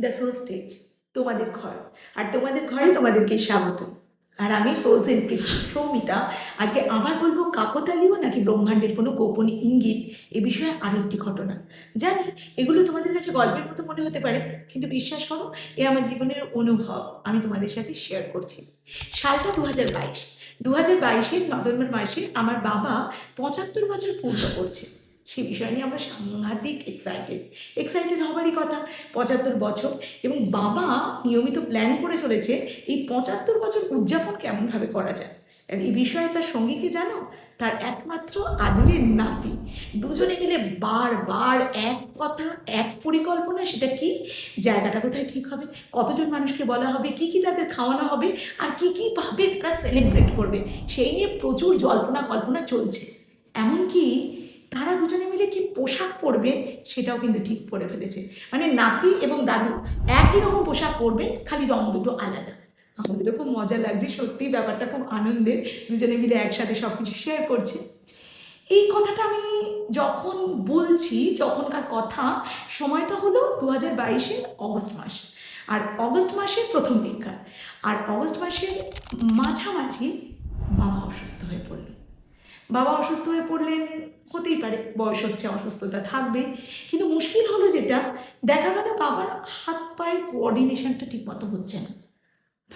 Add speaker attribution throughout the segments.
Speaker 1: The soul stage তোমাদের ঘর। আর তোমাদের ঘরে তোমাদেরকে স্বাগত। আর আমি সোল সেন্ট্রিক সৌমিতা। আজকে আবার বলব কাকতালীয় নাকি ব্রহ্মাণ্ডের কোনো গোপন ইঙ্গিত এ বিষয়ে আরেকটি ঘটনা। জানি, এগুলো তোমাদের কাছে গল্পের মতো মনে হতে পারে, কিন্তু বিশ্বাস করো, এ আমার জীবনের অনুভব আমি তোমাদের সাথে শেয়ার করছি। সালটা দু হাজার বাইশ। দু হাজার বাইশের নভেম্বর মাসে আমার বাবা পঁচাত্তর বছর পূর্ণ করছে। সে বিষয় নিয়ে আমরা সাংঘাতিক এক্সাইটেড এক্সাইটেড হবারই কথা, পঁচাত্তর বছর। এবং বাবা নিয়মিত প্ল্যান করে চলেছে এই পঁচাত্তর বছর উদযাপন কেমনভাবে করা যায়। এই বিষয়ে তার সঙ্গীকে জানো? তার একমাত্র আদরের নাতি। দুজনে মিলে বারবার এক কথা, এক পরিকল্পনা, সেটা কি? জায়গাটা কোথায় ঠিক হবে? কতজন মানুষকে বলা হবে? কি কি তাদের খাওয়ানো হবে? আর কি কি ভাবে তারা সেলিব্রেট করবে? সেই নিয়ে প্রচুর জল্পনা কল্পনা চলছে। এমনকি তারা দুজনে মিলে কি পোশাক পরবে সেটাও কিন্তু ঠিক পরে ফেলেছে। মানে নাতি এবং দাদু একই রকম পোশাক পরবেন, খালি রং দুটো আলাদা। আমাদেরও খুব মজা লাগছে সত্যি ব্যাপারটা খুব আনন্দের। দুজনে মিলে একসাথে সব কিছু শেয়ার করছে। এই কথাটা আমি যখন বলছি, যখনকার কথা, সময়টা হলো দু হাজার বাইশের অগস্ট মাস। আর অগস্ট মাসের প্রথম দিনকার। আর অগস্ট মাসের মাঝামাঝি বাবা অসুস্থ হয়ে পড়ল। বাবা অসুস্থ হয়ে পড়লেন, হতেই পারে বয়স হচ্ছে, অসুস্থতা থাকবে। কিন্তু মুশকিল হলো যেটা, দেখা গেল বাবার হাত পায়ের কোঅর্ডিনেশনটা ঠিকমতো হচ্ছে না।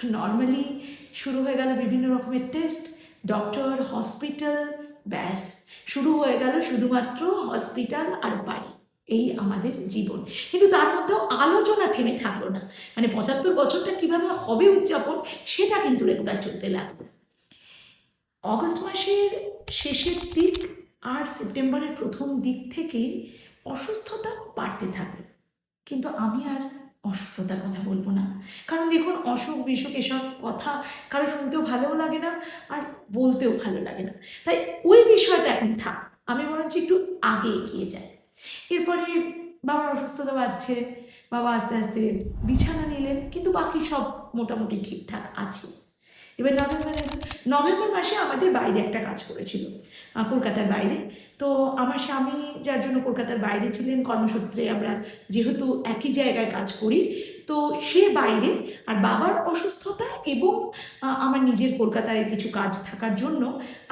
Speaker 1: তো নর্মালি শুরু হয়ে গেল বিভিন্ন রকমের টেস্ট ডক্টর হসপিটাল ব্যাস। শুরু হয়ে গেল শুধুমাত্র হসপিটাল আর বাড়ি। এই আমাদের জীবন। কিন্তু তার মধ্যেও আলোচনা থেমে থাকল না। মানে পঁচাত্তর বছরটা কীভাবে হবে উদযাপন, সেটা কিন্তু রেগুলার চলতে লাগল। অগস্ট মাসের শেষের দিক আর সেপ্টেম্বরের প্রথম দিক থেকেই অসুস্থতা বাড়তে থাকল কিন্তু আমি আর অসুস্থতার কথা বলব না। কারণ দেখুন, অসুখ, বিসুখ এসব কথা কারও শুনতেও ভালোও লাগে না আর বলতেও ভালো লাগে না। তাই ওই বিষয়টা এখন থাক, আমি বরঞ্চ একটু আগে এগিয়ে যাই। এরপরে বাবার অসুস্থতা বাড়ছে, বাবা আস্তে আস্তে বিছানা নিলেন, কিন্তু বাকি সব মোটামুটি ঠিকঠাক আছে। এবার নভেম্বরে, নভেম্বর মাসে আমাদের বাইরে একটা কাজ করেছিল কলকাতার বাইরে। তো আমার স্বামী যার জন্য কলকাতার বাইরে ছিলেন, কর্মসূত্রে আমরা যেহেতু একই জায়গায় কাজ করি, তো সে বাইরে আর বাবার অসুস্থতা এবং আমার নিজের কলকাতায় কিছু কাজ থাকার জন্য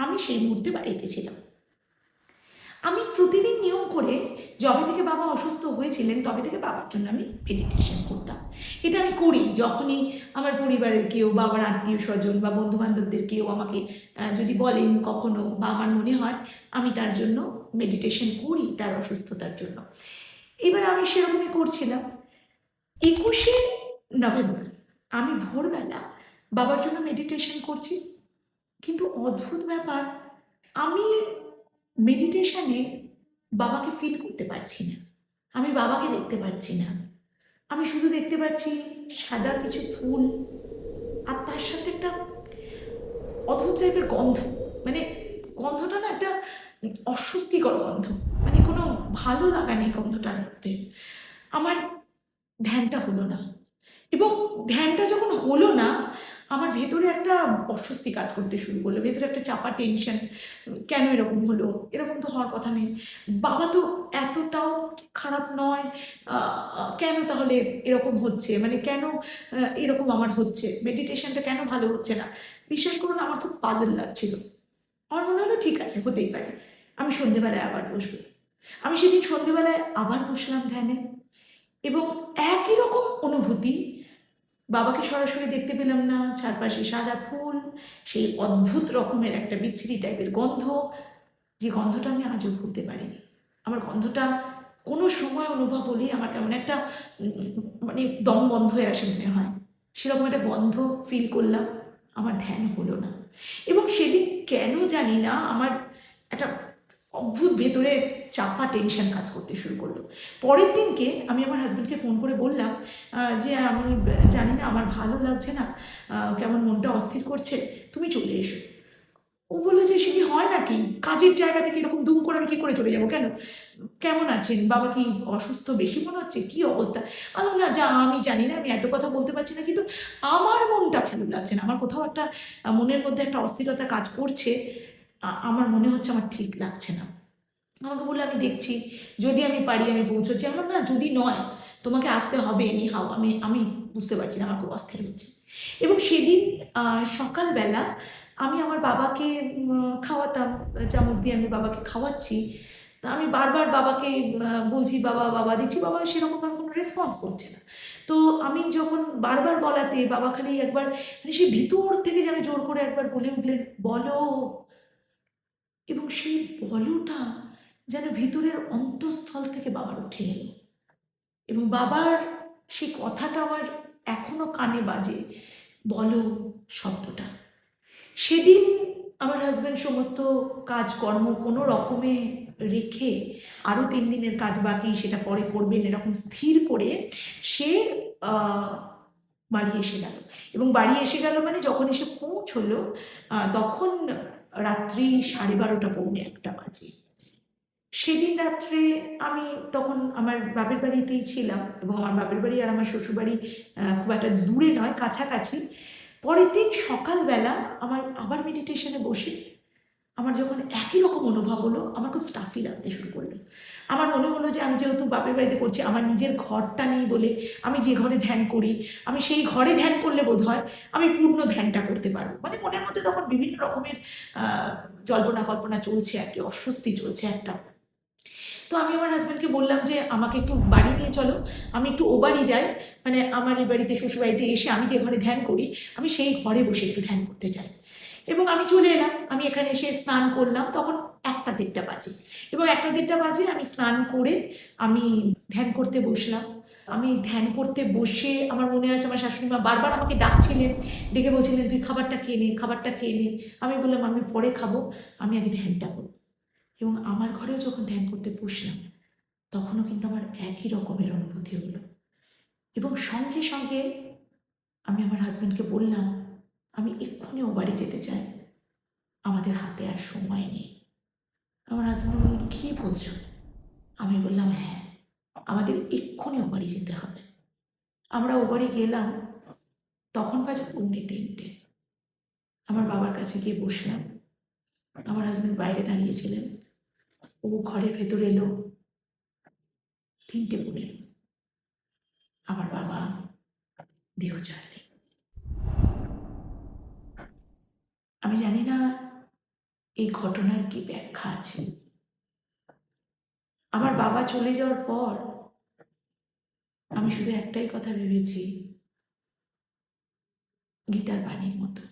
Speaker 1: আমি সেই মুহূর্তে বাড়িতে ছিলাম। আমি প্রতিদিন নিয়ম করে যবে থেকে বাবা অসুস্থ হয়েছিলেন, তবে থেকে বাবার জন্য আমি মেডিটেশন করতাম। এটা আমি করি যখনই আমার পরিবারের কেউ বা আমার আত্মীয় স্বজন বা বন্ধু বান্ধবদের কেউ আমাকে যদি বলেন কখনো বা আমার মনে হয়, আমি তার জন্য মেডিটেশন করি তার অসুস্থতার জন্য। এবার আমি সেরকমই করছিলাম। একুশে নভেম্বর আমি ভোরবেলা বাবার জন্য মেডিটেশন করছি। কিন্তু অদ্ভুত ব্যাপার, আমি মেডিটেশনে বাবাকে ফিল করতে পারছি না। আমি বাবাকে দেখতে পাচ্ছি না। আমি শুধু দেখতে পাচ্ছি সাদা কিছু ফুল আর তার সাথে একটা অদ্ভুত টাইপের গন্ধ। মানে গন্ধটা না একটা অস্বস্তিকর গন্ধ। মানে কোনো ভালো লাগা নেই গন্ধটার মধ্যে। আমার ধ্যানটা হলো না। এবং ধ্যানটা যখন হলো না আমার ভেতরে একটা অস্বস্তি কাজ করতে শুরু করল, ভেতরে একটা চাপা টেনশন কেন এরকম হলো? এরকম তো হওয়ার কথা নেই। বাবা তো এতটাও খারাপ নয় কেন তাহলে এরকম হচ্ছে? মানে কেন এরকম আমার হচ্ছে? মেডিটেশনটা কেন ভালো হচ্ছে না? বিশ্বাস করুন, আমার খুব পাজল লাগছিল। আমার মনে হলো, ঠিক আছে, হতেই পারে। আমি সন্ধেবেলায় আবার বসবো। আমি সেদিন সন্ধেবেলায় আবার বসলাম ধ্যানে। এবং একই রকম অনুভূতি বাবাকে সরাসরি দেখতে পেলাম না, চারপাশে সাদা ফুল, সেই অদ্ভুত রকমের একটা বিচ্ছিরি টাইপের গন্ধ, যে গন্ধটা আমি আজও ভুলতে পারিনি। আমার গন্ধটা কোনো সময় অনুভব হলেই আমার কেমন একটা মানে দম বন্ধ হয়ে আসে মনে হয়। সেরকম একটা গন্ধ ফিল করলাম, আমার ধ্যান হলো না। এবং সেদিন কেন জানি না, আমার একটা অদ্ভুত ভেতরে চাপা টেনশন কাজ করতে শুরু করল। পরের দিনকে আমি আমার হাজব্যান্ডকে ফোন করে বললাম যে আমি জানি না, আমার ভালো লাগছে না কেমন মনটা অস্থির করছে, তুমি চলে এসো। ও বলল যে, সে কি হয় নাকি? কাজের জায়গা থেকে এরকম দুম করে আমি কী করে চলে যাব? কেন? কেমন আছেন? বাবা কি অসুস্থ? বেশি মনে হচ্ছে? কি অবস্থা? আমি না যা, আমি জানি না, আমি এত কথা বলতে পারছি না, কিন্তু আমার মনটা ভালো লাগছে না। আমার কোথাও একটা মনের মধ্যে একটা অস্থিরতা কাজ করছে আমার মনে হচ্ছে আমার ঠিক লাগছে না। আমাকে বলল আমি দেখছি যদি আমি পারি আমি পৌঁছচ্ছি। আমি বললাম, না যদি নয় তোমাকে আসতে হবে এনি হাও আমি আমি বুঝতে পারছি না আমার খুব অস্থির হচ্ছে। এবং সেদিন সকালবেলা আমি আমার বাবাকে খাওয়াতাম চামচ দিয়ে আমি বাবাকে খাওয়াচ্ছি। তা আমি বারবার বাবাকে বলছি বাবা বাবা দেখছি বাবা সেরকমভাবে কোনো রেসপন্স করছে না। তো আমি যখন বারবার বলাতে বাবা খালি একবার মানে সেই ভিতর থেকে যেন জোর করে একবার বলে উঠলেন বলো এবং সেই বলটা যেন ভিতরের অন্তঃস্থল থেকে বাবার উঠে এলো। এবং বাবার সেই কথাটা আমার এখনও কানে বাজে। বলো শব্দটা। সেদিন আমার হাজব্যান্ড সমস্ত কাজকর্ম কোনো রকমে রেখে আরও তিন দিনের কাজ বাকি সেটা পরে করবেন এরকম স্থির করে সে বাড়ি এসে গেল। এবং বাড়ি এসে গেল মানে যখন এসে পৌঁছলো তখন রাত্রি সাড়ে বারোটা পৌনে একটা বাজে। সেদিন রাত্রে আমি তখন আমার বাপের বাড়িতেই ছিলাম এবং আমার বাপের বাড়ি আর আমার শ্বশুরবাড়ি খুব একটা দূরে নয়, কাছাকাছি। পরের দিন সকালবেলা আমার আবার মেডিটেশনে বসে আমার যখন একই রকম অনুভব হলো, আমার খুব স্টাফি লাগতে শুরু করল। আমার মনে হলো যে আমি যেহেতু বাপের বাড়িতে করছি আমার নিজের ঘরটা নেই বলে আমি যে ঘরে ধ্যান করি, আমি সেই ঘরে ধ্যান করলে বোধ হয় আমি পূর্ণ ধ্যানটা করতে পারব। মানে মনের মধ্যে তখন বিভিন্ন রকমের জল্পনা কল্পনা চলছে আর কি, অস্বস্তি চলছে একটা। তো আমি আমার হাজব্যান্ডকে বললাম যে, আমাকে একটু বাড়ি নিয়ে চলো, আমি একটু ও বাড়ি যাই। মানে আমার এই বাড়িতে, শ্বশুরবাড়িতে এসে আমি যে ঘরে ধ্যান করি, আমি সেই ঘরে বসে একটু ধ্যান করতে চাই। এবং আমি চলে এলাম। আমি এখানে এসে স্নান করলাম। তখন একটা দেড়টা বাজে। এবং একটা দেড়টা বাজে আমি স্নান করে আমি ধ্যান করতে বসলাম। আমি ধ্যান করতে বসে আমার মনে আছে আমার শাশুড়ি মা বারবার আমাকে ডাকছিলেন, ডেকে বলছিলেন, তুই খাবারটা খেয়ে নে, খাবারটা খেয়ে নে। আমি বললাম, আমি পরে খাব। আমি আগে ধ্যানটা করব। এবং আমার ঘরেও যখন ধ্যান করতে বসলাম, তখনও কিন্তু আমার একই রকমের অনুভূতি হলো। এবং সঙ্গে সঙ্গে আমি আমার হাজব্যান্ডকে বললাম আমি এক্ষুনি ও বাড়ি যেতে চাই। আমাদের হাতে আর সময় নেই। আমার হাজব্যান্ড বলল, কী বলছো? আমি বললাম হ্যাঁ আমাদের এক্ষুনি ও বাড়ি যেতে হবে। আমরা ও বাড়ি গেলাম, তখন বাজে পৌনে তিনটে। আমার বাবার কাছে গিয়ে বসলাম। আমার হাজব্যান্ড বাইরে দাঁড়িয়েছিলেন ও ঘরের ভেতর এলো। তিনটে পনেরো আমার বাবা দেহ চাইলেন আমি জানি না এই ঘটনার কি ব্যাখ্যা আছে। আমার বাবা চলে যাওয়ার পর আমি শুধু একটাই কথা ভেবেছি, গীতার বাণীর মতো।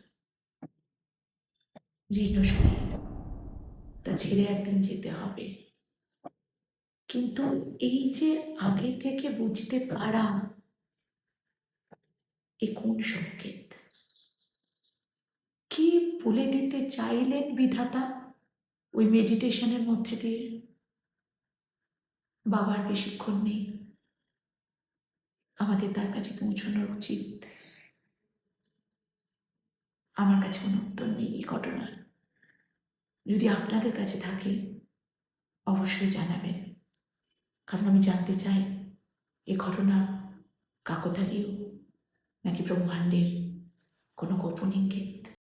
Speaker 1: জীর্ণ শরীর, তা ছেড়ে একদিন যেতে হবে। কিন্তু এই যে আগে থেকে বুঝতে পারা এ কোন সংকেত কি বলে দিতে চাইলেন বিধাতা ওই মেডিটেশনের মধ্যে দিয়ে। বাবার বেশিক্ষণ নেই। আমাদের তার কাছে পৌঁছানোর উচিত। আমার কাছে কোনো উত্তর নেই এই ঘটনার। যদি আপনাদের কাছে থাকে, অবশ্যই জানাবেন। কারণ আমি জানতে চাই, এ ঘটনা কাকতালীয় নাকি ব্রহ্মাণ্ডের কোনো গোপন ইঙ্গিত?